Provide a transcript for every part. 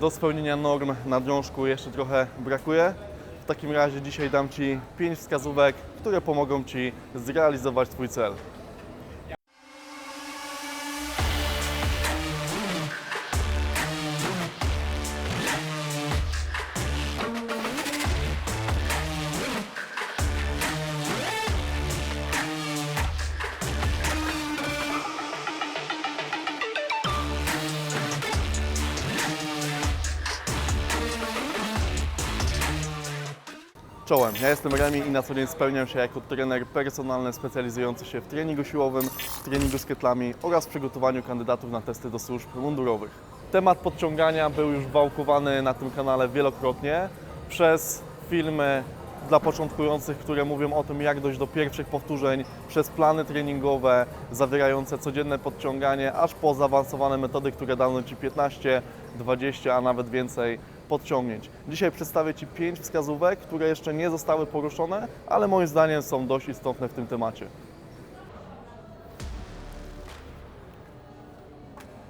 do spełnienia norm na drążku jeszcze trochę brakuje. W takim razie dzisiaj dam Ci 5 wskazówek, które pomogą Ci zrealizować Twój cel. Czołem, ja jestem Remi i na co dzień spełniam się jako trener personalny specjalizujący się w treningu siłowym, treningu z ketlami oraz przygotowaniu kandydatów na testy do służb mundurowych. Temat podciągania był już wałkowany na tym kanale wielokrotnie przez filmy dla początkujących, które mówią o tym, jak dojść do pierwszych powtórzeń, przez plany treningowe zawierające codzienne podciąganie, aż po zaawansowane metody, które dadzą Ci 15, 20, a nawet więcej podciągnięć. Dzisiaj przedstawię Ci 5 wskazówek, które jeszcze nie zostały poruszone, ale moim zdaniem są dość istotne w tym temacie.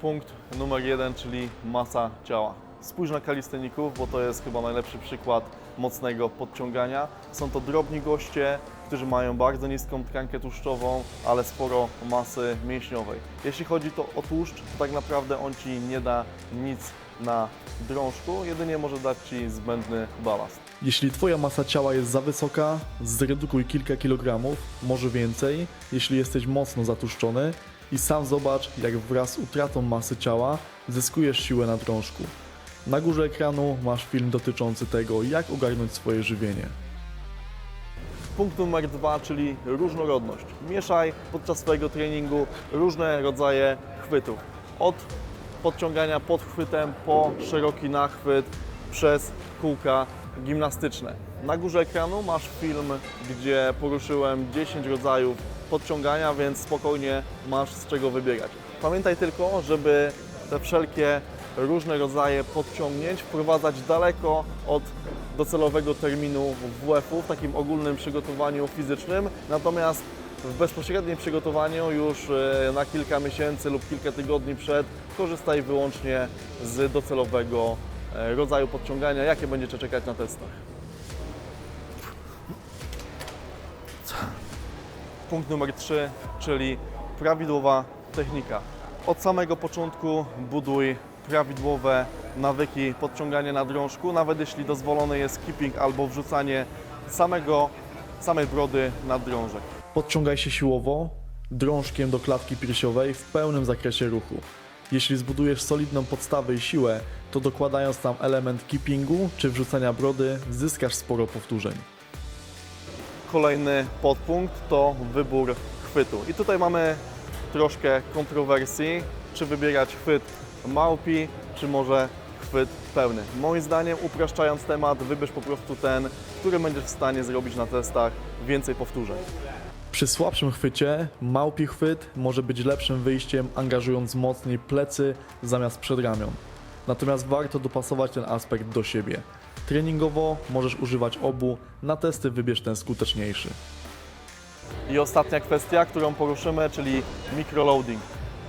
Punkt numer jeden, czyli masa ciała. Spójrz na kalisteników, bo to jest chyba najlepszy przykład mocnego podciągania. Są to drobni goście, którzy mają bardzo niską tkankę tłuszczową, ale sporo masy mięśniowej. Jeśli chodzi to o tłuszcz, to tak naprawdę on Ci nie da nic na drążku, jedynie może dać Ci zbędny balast. Jeśli Twoja masa ciała jest za wysoka, zredukuj kilka kilogramów, może więcej, jeśli jesteś mocno zatłuszczony i sam zobacz, jak wraz z utratą masy ciała zyskujesz siłę na drążku. Na górze ekranu masz film dotyczący tego, jak ogarnąć swoje żywienie. Punkt numer dwa, czyli różnorodność. Mieszaj podczas swojego treningu różne rodzaje chwytów. Od podciągania pod chwytem po szeroki nachwyt przez kółka gimnastyczne. Na górze ekranu masz film, gdzie poruszyłem 10 rodzajów podciągania, więc spokojnie masz z czego wybierać. Pamiętaj tylko, żeby te wszelkie różne rodzaje podciągnięć wprowadzać daleko od docelowego terminu WF-u w takim ogólnym przygotowaniu fizycznym. Natomiast w bezpośrednim przygotowaniu już e, na kilka miesięcy lub kilka tygodni przed korzystaj wyłącznie z docelowego e, rodzaju podciągania, jakie będziecie czekać na testach. Punkt numer 3, czyli prawidłowa technika. Od samego początku buduj prawidłowe nawyki podciągania na drążku, nawet jeśli dozwolony jest keeping albo wrzucanie samego, samej brody na drążek. Podciągaj się siłowo, drążkiem do klatki piersiowej w pełnym zakresie ruchu. Jeśli zbudujesz solidną podstawę i siłę, to dokładając tam element keepingu czy wrzucania brody, zyskasz sporo powtórzeń. Kolejny podpunkt to wybór chwytu. I tutaj mamy troszkę kontrowersji, czy wybierać chwyt małpi, czy może chwyt pełny. Moim zdaniem, upraszczając temat, wybierz po prostu ten, który będziesz w stanie zrobić na testach więcej powtórzeń. Przy słabszym chwycie małpi chwyt może być lepszym wyjściem, angażując mocniej plecy zamiast przedramion. Natomiast warto dopasować ten aspekt do siebie. Treningowo możesz używać obu, na testy wybierz ten skuteczniejszy. I ostatnia kwestia, którą poruszymy, czyli microloading.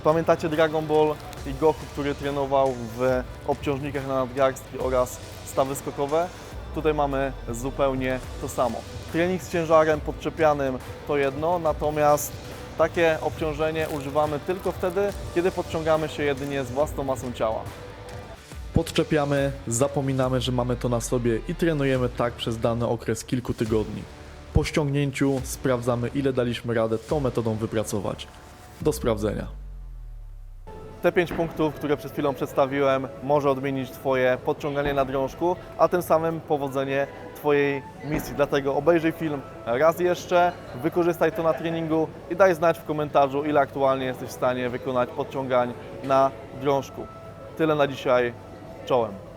Pamiętacie Dragon Ball i Goku, który trenował w obciążnikach na nadgarstki oraz stawy skokowe? Tutaj mamy zupełnie to samo. Trening z ciężarem podczepianym to jedno, natomiast takie obciążenie używamy tylko wtedy, kiedy podciągamy się jedynie z własną masą ciała. Podczepiamy, zapominamy, że mamy to na sobie i trenujemy tak przez dany okres kilku tygodni. Po ściągnięciu sprawdzamy, ile daliśmy radę tą metodą wypracować. Do sprawdzenia. Te pięć punktów, które przed chwilą przedstawiłem, może odmienić Twoje podciąganie na drążku, a tym samym powodzenie Twojej misji. Dlatego obejrzyj film raz jeszcze, wykorzystaj to na treningu i daj znać w komentarzu, ile aktualnie jesteś w stanie wykonać podciągań na drążku. Tyle na dzisiaj. Czołem.